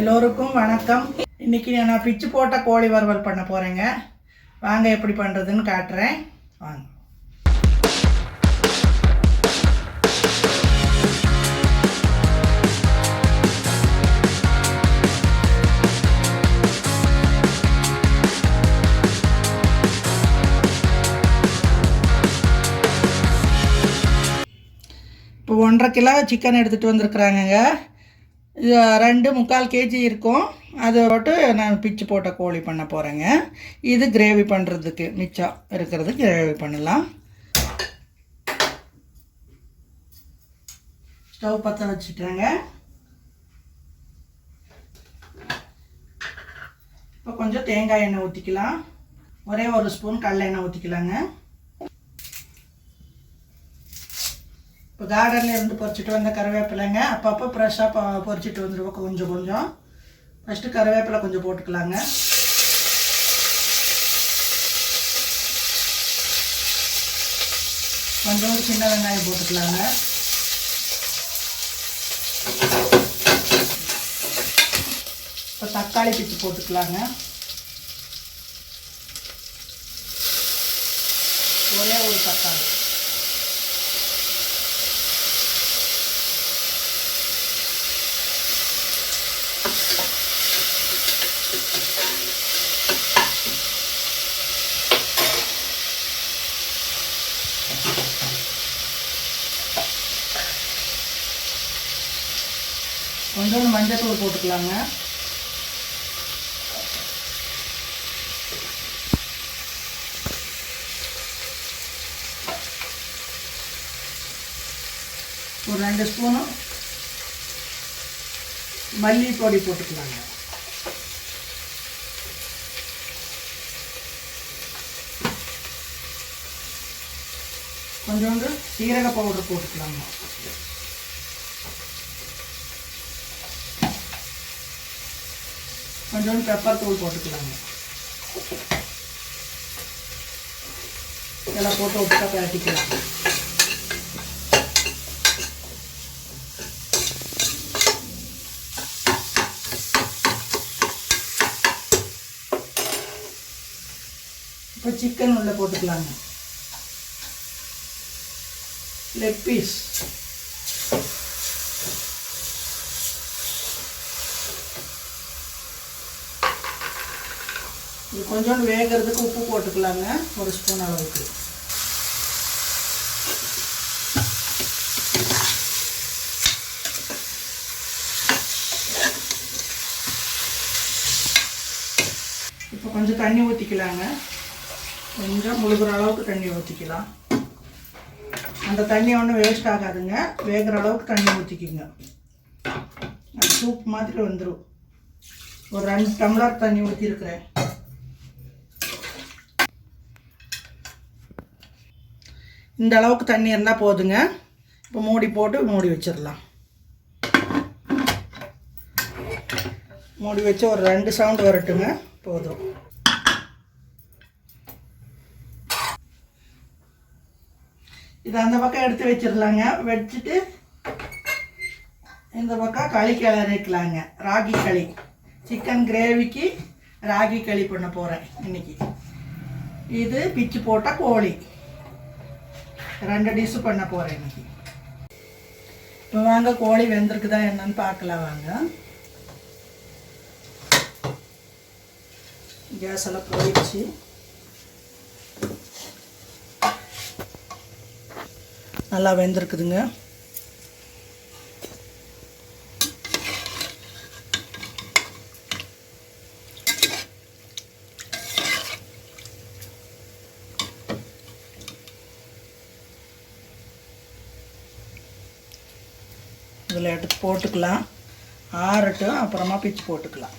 எல்லோருக்கும் வணக்கம். இன்னைக்கு நான் பிச்சு போட்ட கோழி வறுவல் பண்ண போகிறேங்க வாங்க எப்படி பண்ணுறதுன்னு காட்டுறேன். வாங்க. இப்போ ஒன்றரை கிலோ சிக்கன் எடுத்துகிட்டு வந்திருக்குறாங்கங்க. ரெண்டு முக்கால் கேஜி இருக்கும். அதை போட்டு நான் பிச்சு போட்ட கோழி பண்ண போகிறேங்க இது கிரேவி பண்ணுறதுக்கு மிச்சம் இருக்கிறது கிரேவி பண்ணலாம். ஸ்டவ் பற்ற வச்சுட்டேங்க. இப்போ கொஞ்சம் தேங்காய் எண்ணெய் ஊற்றிக்கலாம் ஒரே ஒரு ஸ்பூன் கடலை எண்ணெய் ஊற்றிக்கலாங்க கார்டனில் இருந்து பொறிச்சிட்டு வந்த கருவேப்பிலைங்க. அப்பப்போ ஃப்ரெஷ்ஷாக பொறிச்சிட்டு வந்துடுவோம் கொஞ்சம் கொஞ்சம். ஃபஸ்ட்டு கருவேப்பிலை கொஞ்சம் போட்டுக்கலாங்க. கொஞ்சோண்டு சின்ன வெங்காயம் போட்டுக்கலாங்க. இப்போ தக்காளி பிச்சு போட்டுக்கலாங்க. ஒரே ஒரு தக்காளி கொஞ்சோண்டு மஞ்சத்தூள் போட்டுக்கலாங்க. ஒரு ரெண்டு ஸ்பூனும் மல்லிப்பொடி போட்டுக்கலாங்க. கொஞ்சோண்டு சீரக பவுடர் போட்டுக்கலாங்க. கொஞ்சோண்டு பெப்பர் தூள் போட்டுக்கலாங்க. இதெல்லாம் போட்டு விட்டா பரட்டிக்கலாம் இப்போ சிக்கன் உள்ள போட்டுக்கலாங்க. லெக் பீஸ் கொஞ்சோண்டு வேகிறதுக்கு உப்பு போட்டுக்கலாங்க. ஒரு ஸ்பூன் அளவுக்கு. இப்போ கொஞ்சம் தண்ணி ஊற்றிக்கலாங்க கொஞ்சம் முழுகிற அளவுக்கு தண்ணி ஊற்றிக்கலாம் அந்த தண்ணி ஒன்றும் வேஸ்ட் ஆகாதுங்க. வேகிற அளவுக்கு தண்ணி ஊற்றிக்கிங்க சூப் மாதிரி வந்துடும் ஒரு ரெண்டு டம்ளர் தண்ணி ஊற்றிருக்கிறேன் இந்த அளவுக்கு தண்ணி இருந்தால் போதுங்க. இப்போ மூடி போட்டு மூடி வச்சிடலாம். மூடி வச்சு ஒரு ரெண்டு சவுண்டு வரட்டுங்க. போதும். இது அந்த பக்கம் எடுத்து வச்சிடலாங்க. வச்சுட்டு இந்த பக்கம் களி கிளறிக்கலாங்க ராகி களி. சிக்கன் கிரேவிக்கு ராகி களி பண்ண போகிறேன் இன்னைக்கு. இது பிச்சு போட்ட கோழி. ரெண்டு டிஷ்ஷு பண்ண போகிறேன் இன்னைக்கு. இப்போ வாங்க கோழி வெந்திருக்குதா என்னன்னு பார்க்கலாம் வாங்க. கேஸ் எல்லாம் போயிடுச்சு. நல்லா வெந்திருக்குதுங்க. இதில் எடுத்து போட்டுக்கலாம். ஆறட்டும் அப்புறமா பிச்சு போட்டுக்கலாம்.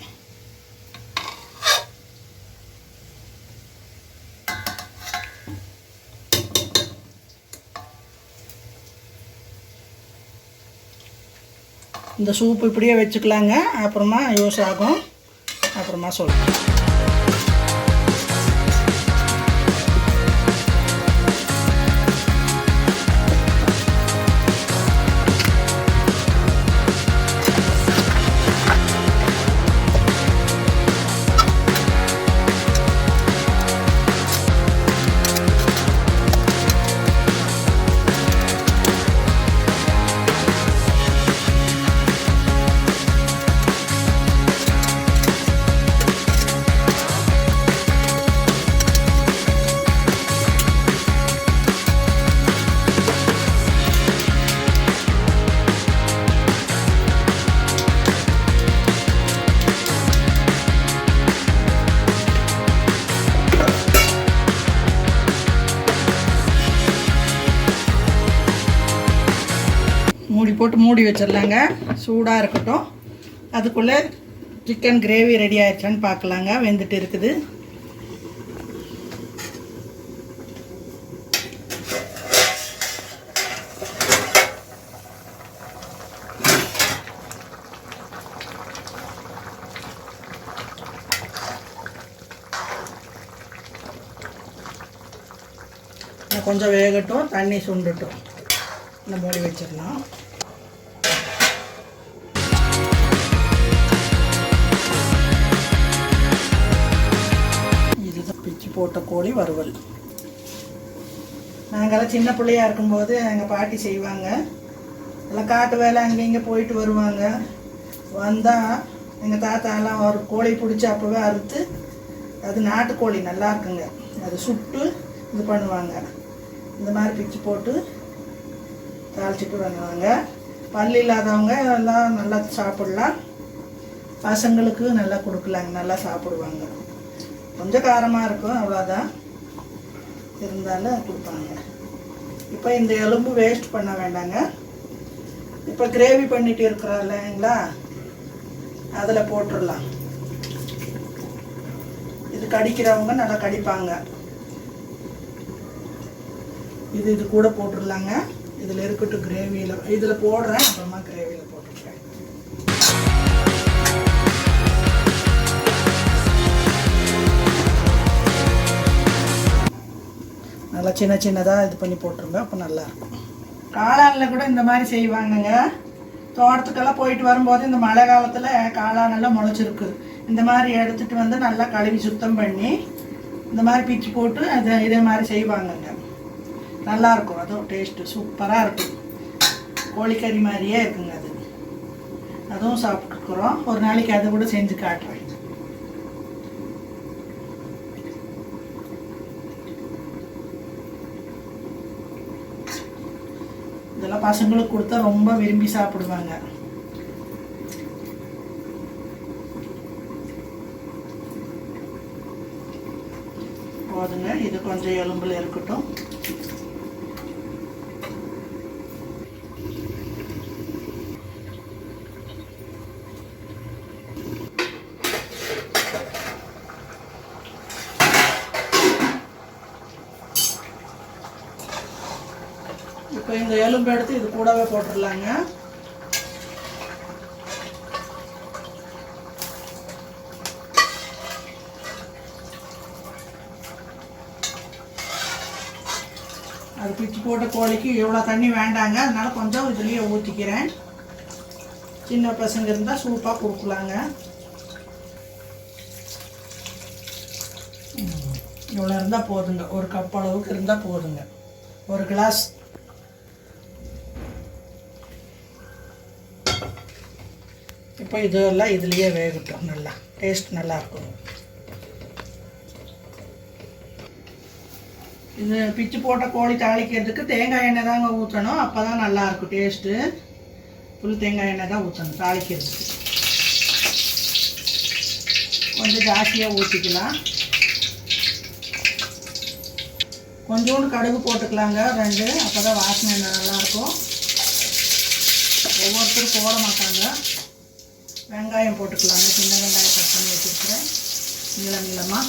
இந்த சூப் இப்படியே வச்சுக்கலாங்க. அப்புறமா யூஸ் ஆகும். அப்புறமா சொல்கிறேன் போட்டு மூடி வச்சிடலாங்க. சூடாக இருக்கட்டும். அதுக்குள்ளே சிக்கன் கிரேவி ரெடி ஆயிடுச்சான்னு பார்க்கலாங்க. வெந்துட்டு இருக்குது. கொஞ்சம் வேகட்டும். தண்ணி சுண்டுட்டும். இந்த மூடி வச்சிடலாம். போட்ட கோழி வறுவல். நாங்கெல்லாம் சின்ன பிள்ளையா இருக்கும்போது எங்கள் பாட்டி செய்வாங்க. எல்லாம் காட்டு வேலை அங்கே இங்கே போயிட்டு வருவாங்க. வந்தால் எங்கள் தாத்தாலாம் ஒரு கோழி பிடிச்சி அப்போவே அறுத்து அது நாட்டுக்கோழி நல்லா இருக்குங்க. அது சுட்டு இது பண்ணுவாங்க. இந்த மாதிரி பிச்சு போட்டு தாளிச்சிட்டு பண்ணுவாங்க. பல் இல்லாதவங்க எல்லாம் நல்லா சாப்பிடலாம். பசங்களுக்கு நல்லா கொடுக்கலாங்க. நல்லா சாப்பிடுவாங்க. கொஞ்சம் காரமாக இருக்கும் அவ்வளோதான் இருந்தாலும் கொடுப்பாங்க. இப்போ இந்த எலும்பு வேஸ்ட் பண்ண வேண்டாங்க. இப்போ கிரேவி பண்ணிட்டு இருக்கிறோம் இல்லைங்களா? அதில் போட்டுடலாம். இது கடிக்கிறவங்க நல்லா கடிப்பாங்க. இது இது கூட போட்டுடலாங்க. இதில் இருக்கட்டும் கிரேவியில் இதில் போடுறேன் அப்புறமா கிரேவியில் போட்டுக்கிறேன். சின்ன சின்னதாக இது பண்ணி போட்டுருங்க அப்போ நல்லாயிருக்கும். காளானில் கூட இந்த மாதிரி செய்வாங்கங்க. தோட்டத்துக்கெல்லாம் போயிட்டு வரும்போது இந்த மழை காலத்தில் காளானெல்லாம் முளைச்சிருக்கு. இந்த மாதிரி எடுத்துகிட்டு வந்து நல்லா கழுவி சுத்தம் பண்ணி இந்த மாதிரி பிச்சு போட்டு அதை இதே மாதிரி செய்வாங்கங்க. நல்லாயிருக்கும். அதுவும் டேஸ்ட்டு சூப்பராக இருக்கும் கோழிக்கறி மாதிரியே இருக்குங்க அது. அதுவும் சாப்பிட்டுருக்குறோம் ஒரு நாளைக்கு அதை கூட செஞ்சு காட்டுறேன். இதெல்லாம் பசங்களுக்கு கொடுத்தா ரொம்ப விரும்பி சாப்பிடுவாங்க. போதுங்க இது கொஞ்சம் எலும்பில் இருக்கட்டும் இப்போ இந்த எலும்பு எடுத்து இது கூடவே போட்டுடலாங்க அது பிச்சு போட்ட கோழிக்கு இவ்வளோ தண்ணி வேண்டாங்க அதனால கொஞ்சம் இதுலேயே ஊற்றிக்கிறேன் சின்ன பசங்க இருந்தால் சூப்பாக கொடுக்கலாங்க. இவ்வளோ இருந்தால் போதுங்க. ஒரு கப் அளவுக்கு இருந்தால் போதுங்க. ஒரு கிளாஸ் இப்போ இதெல்லாம் இதுலேயே வேகட்டும். நல்லா. டேஸ்ட் நல்லாயிருக்கும் இது பிச்சு போட்ட கோழி தாளிக்கிறதுக்கு தேங்காய் எண்ணெய் தாங்க ஊற்றணும் அப்போ தான் நல்லாயிருக்கும் டேஸ்ட்டு ஃபுல் தேங்காய் எண்ணெய் தான் ஊற்றணும் தாளிக்கிறதுக்கு. கொஞ்சம் ஜாஸ்தியாக ஊற்றிக்கலாம் கொஞ்சோண்டு கடுகு போட்டுக்கலாங்க ரெண்டு. அப்போ தான் வாசனை நல்லாயிருக்கும் ஒவ்வொருத்தரும் போட மாட்டாங்க. வெங்காயம் போட்டுக்கலாங்க. சின்ன வெங்காயம் கட் பண்ணி வச்சுருக்கிறேன். நீள நீளமாக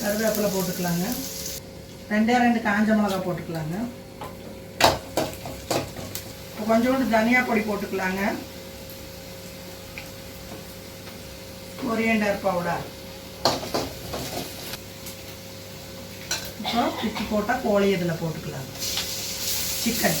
கருவேப்பிலை போட்டுக்கலாங்க. ரெண்டே ரெண்டு காஞ்ச மிளகா போட்டுக்கலாங்க. இப்போ கொஞ்சோண்டு தனியா பொடி போட்டுக்கலாங்க. கொரியண்டர் பவுடர் அப்புறம் பிச்சு போட்டால் கோழி இதில் போட்டுக்கலாம். சிக்கன்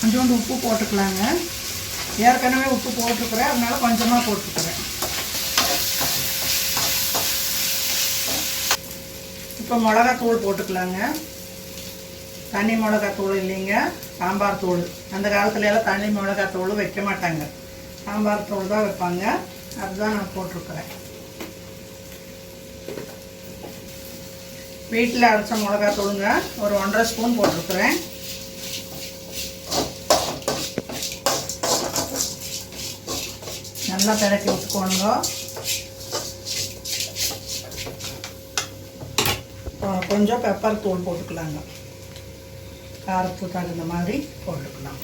கொஞ்சோண்டு உப்பு போட்டுக்கலாங்க. ஏற்கனவே உப்பு போட்டிருக்கிறேன் அதனால கொஞ்சமாக போட்டுக்கிறேன். இப்போ மிளகாத்தூள் போட்டுக்கலாங்க. தனி மிளகாத்தூள் இல்லைங்க சாம்பார் தூள். அந்த காலத்துல எல்லாம் தனி மிளகாத்தூள் வைக்க மாட்டாங்க. சாம்பார் தூள் தான் வைப்பாங்க. அதுதான் நான் போட்டிருக்கிறேன். வீட்டில் அரைச்ச மிளகா தூளுங்க ஒரு ஒன்றரை ஸ்பூன் போட்டிருக்கிறேன். நல்லா பிறக்கி விட்டுக்கோணுங்க. கொஞ்சம் பெப்பர் தூள் போட்டுக்கலாங்க. காரத்துக்கு தகுந்த மாதிரி போட்டுக்கலாம்.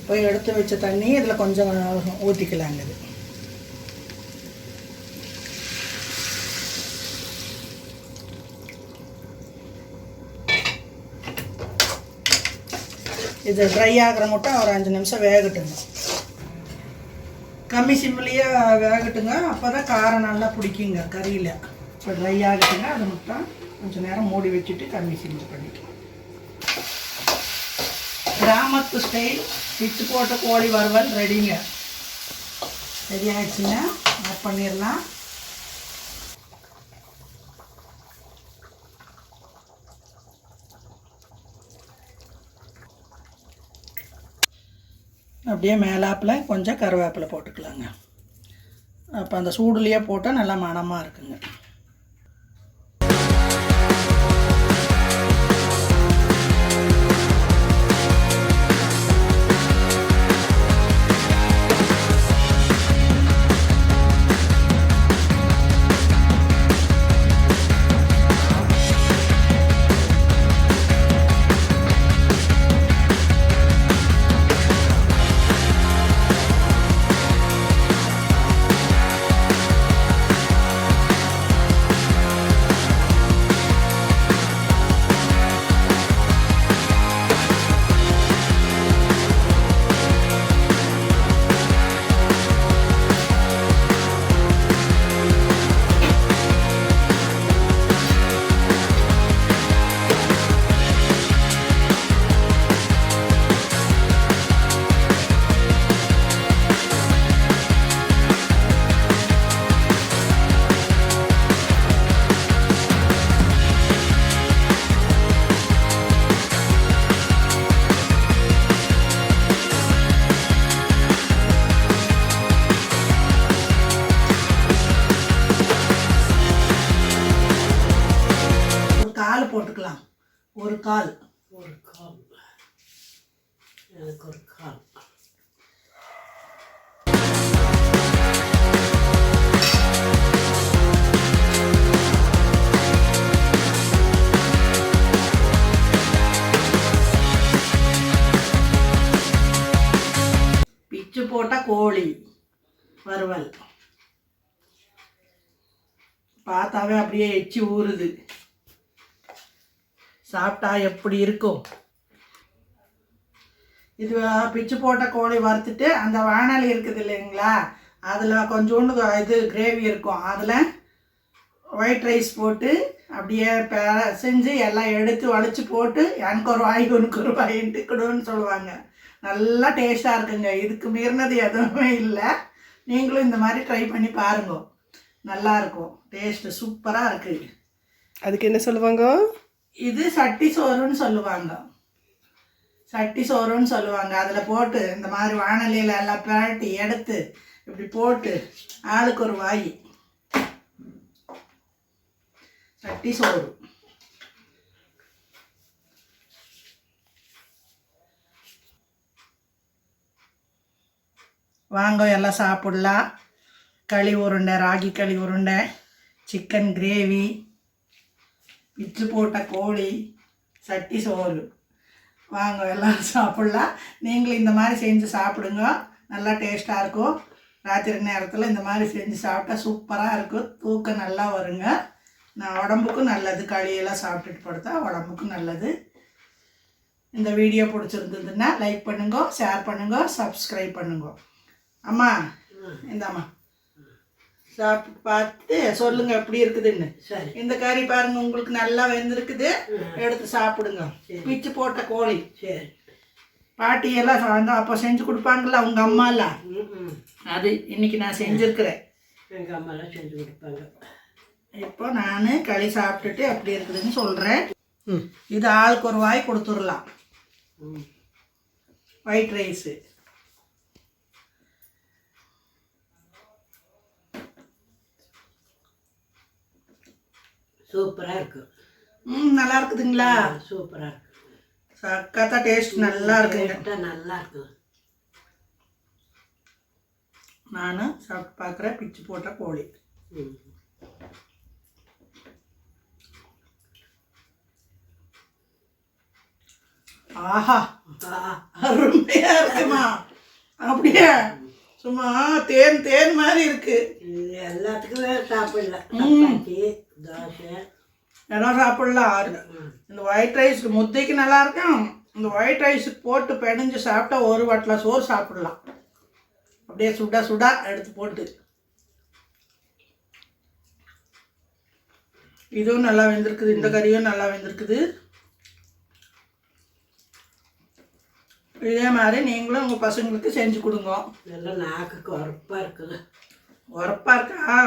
இப்போ எடுத்து வச்ச தண்ணி இதில் கொஞ்சம் ஊற்றிக்கலாங்க இது. இது ட்ரை ஆகிற மட்டும் ஒரு அஞ்சு நிமிஷம் வேகட்டுங்க. கம்மி சிம்மிலேயே வேகட்டுங்க. அப்போ தான் காரம் நல்லா பிடிக்குங்க கறியில். இப்போ ட்ரை ஆகிட்டுங்க அது மட்டும் கொஞ்சம் நேரம் மூடி வச்சுட்டு கம்மி சிம்மி பண்ணிக்கலாம். கிராமத்து ஸ்டைல் பிச்சு போட்ட கோழி வறுவல் ரெடிங்க ரெடி ஆயிடுச்சுங்க. ஆட் பண்ணிடலாம். அப்படியே மேலாப்பில் கொஞ்சம் கருவேப்பிலை போட்டுக்கலாங்க. அப்போ அந்த சூடுலேயே போட்டால் நல்லா மணமாக இருக்குங்க. எனக்கு ஒரு கால். பிச்சு போட்ட கோழி வறுவல். பார்த்தாவே அப்படியே எச்சி ஊறுது. சாப்பிட்டா எப்படி இருக்கும்? இது பிச்சு போட்ட கோழி வறுத்துட்டு அந்த வாணலி இருக்குது இல்லைங்களா? அதில் கொஞ்சோண்டு இது கிரேவி இருக்கும். அதில் ஒயிட் ரைஸ் போட்டு அப்படியே செஞ்சு எல்லாம் எடுத்து வளைச்சி போட்டு எனக்கு ஒரு வாய் உனக்கு ஒரு வாயின்ட்டு கொடுன்னு சொல்லுவாங்க. நல்லா டேஸ்ட்டாக இருக்குங்க. இதுக்கு மீறினது எதுவுமே இல்லை. நீங்களும் இந்த மாதிரி ட்ரை பண்ணி பாருங்க. நல்லா இருக்கும். டேஸ்ட்டு சூப்பராக இருக்குது அதுக்கு என்ன சொல்லுவாங்க? இது சட்டி சோறுன்னு சொல்லுவாங்க. சட்டி சோறுன்னு சொல்லுவாங்க. அதில் போட்டு இந்த மாதிரி வானலியில் எல்லாம் பிரட்டி எடுத்து இப்படி போட்டு ஆளுக்கு ஒரு வாய். சட்டி சோறு. வாங்க எல்லாம் சாப்பிடலாம். களி உருண்டை ராகி களி உருண்டை சிக்கன் கிரேவி பிச்சு போட்ட கோழி சட்டி சோறு. வாங்க எல்லாம் சாப்பிட்லாம். நீங்களும் இந்த மாதிரி செஞ்சு சாப்பிடுங்க. நல்லா டேஸ்ட்டாக இருக்கும். ராத்திரி நேரத்தில் இந்த மாதிரி செஞ்சு சாப்பிட்டா சூப்பராக இருக்கும். தூக்கம் நல்லா வருங்க. நான் உடம்புக்கும் நல்லது. களியெல்லாம் சாப்பிட்டுட்டு படுத்தா உடம்புக்கும் நல்லது. இந்த வீடியோ பிடிச்சிருந்ததுன்னா லைக் பண்ணுங்க ஷேர் பண்ணுங்க சப்ஸ்கிரைப் பண்ணுங்க. அம்மா இந்தாம்மா. சாப்பிட்டு பார்த்து சொல்லுங்க எப்படி இருக்குதுன்னு. சரி. இந்த கறி பாருங்க உங்களுக்கு நல்லா வெந்திருக்குது. எடுத்து சாப்பிடுங்க. பிச்சு போட்ட கோழி. சரி. பாட்டி எல்லாம் சாயந்தரம் அப்போ செஞ்சு கொடுப்பாங்கல்ல உங்க அம்மா எல்லாம் ம் ம் அது இன்னைக்கு நான் செஞ்சிருக்கிறேன். எங்கள் அம்மாலாம் செஞ்சு கொடுப்பாங்க. இப்போ நான் களி சாப்பிட்டுட்டு எப்படி இருக்குதுன்னு சொல்கிறேன் இது ஆளுக்கு ஒரு வாய் கொடுத்துடலாம். ஒயிட் ரைஸு சூப்பராக இருக்கும் ம் நல்லா இருக்குதுங்களா? சூப்பராக இருக்கும் சக்கத்தா டேஸ்ட் நல்லா இருக்குங்க. நல்லா இருக்கும் நான் சாப்பிட்டு பார்க்குறேன் பிச்சு போட்ட கோழி. ஆஹா அருமையா இருக்குமா? அப்படியே? சும்மா தேன் தேன் மாதிரி இருக்கு. எல்லாத்துக்குமே சாப்பிடலாம். ஏன்னா சாப்பிடலாம். ம் இந்த ஒயிட் ரைஸ் முத்தைக்கு நல்லா இருக்கும். இந்த ஒயிட் ரைஸுக்கு போட்டு பிணைஞ்சு சாப்பிட்டா ஒரு வட்டில் சோறு சாப்பிடலாம். அப்படியே சுட சுட எடுத்து போட்டு. இதுவும் நல்லா வெந்திருக்குது. இந்த கறியும் நல்லா வெந்திருக்குது. இதே மாதிரி நீங்களும் உங்கள் பசங்களுக்கு செஞ்சு கொடுங்க. நல்லா நாக்குக்கு உரப்பாக இருக்குது உரப்பா இருக்கா?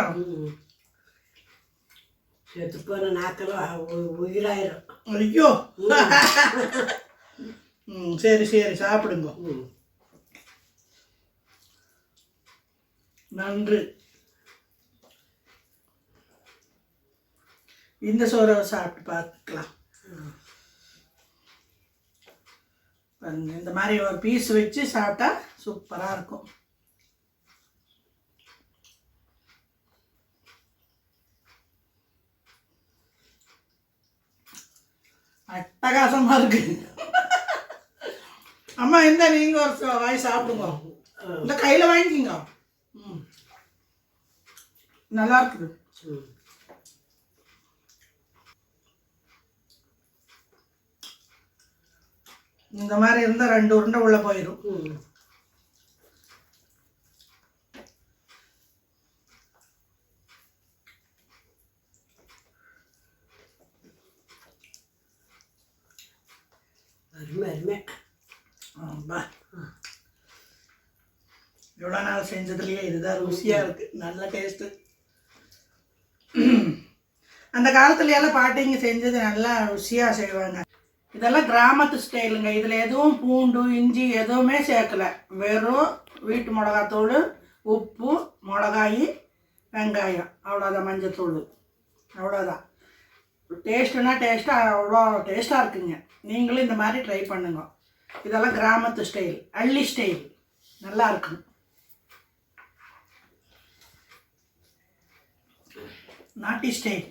செத்து போன நாக்கெல்லாம் உயிராயிரும். ஐயோ! ம். சரி சரி சாப்பிடுங்க. நன்று. இந்த சோறை சாப்பிட்டு பாருங்க, இந்த மாதிரி ஒரு பீஸ் வச்சு சாப்பிட்டா சூப்பராக இருக்கும். அட்டகாசமா இருக்கு. அம்மா இந்த நீங்கள் ஒரு வாங்கி வாய் சாப்பிடுங்க. இந்த கையில் வாங்கிக்கிங்க. ம். நல்லா இருக்குது. இந்த மாதிரி இருந்தால் ரெண்டு உருண்டை உள்ளே போயிடும் அருமை அருமை. ஆமா. இவ்வளோ நாள் செஞ்சதுலயே இதுதான் ருசியாக இருக்கு. நல்ல டேஸ்ட்டு அந்த காலத்துல எல்லாம் பாட்டிங்க செஞ்சது நல்லா ருசியாக செய்வாங்க. இதெல்லாம் கிராமத்து ஸ்டைலுங்க. இதில் எதுவும் பூண்டு இஞ்சி எதுவுமே சேர்க்கல. வெறும் வீட்டு மிளகாத்தூள் உப்பு மிளகாய் வெங்காயம். அவ்வளோதான் மஞ்சத்தூள். அவ்வளோதான் டேஸ்ட்டுனா டேஸ்ட்டாக அவ்வளோ டேஸ்ட்டாக இருக்குங்க. நீங்களும் இந்த மாதிரி ட்ரை பண்ணுங்க. இதெல்லாம் கிராமத்து ஸ்டைல் அள்ளி ஸ்டைல் நல்லா இருக்கும். நாட்டி ஸ்டைல்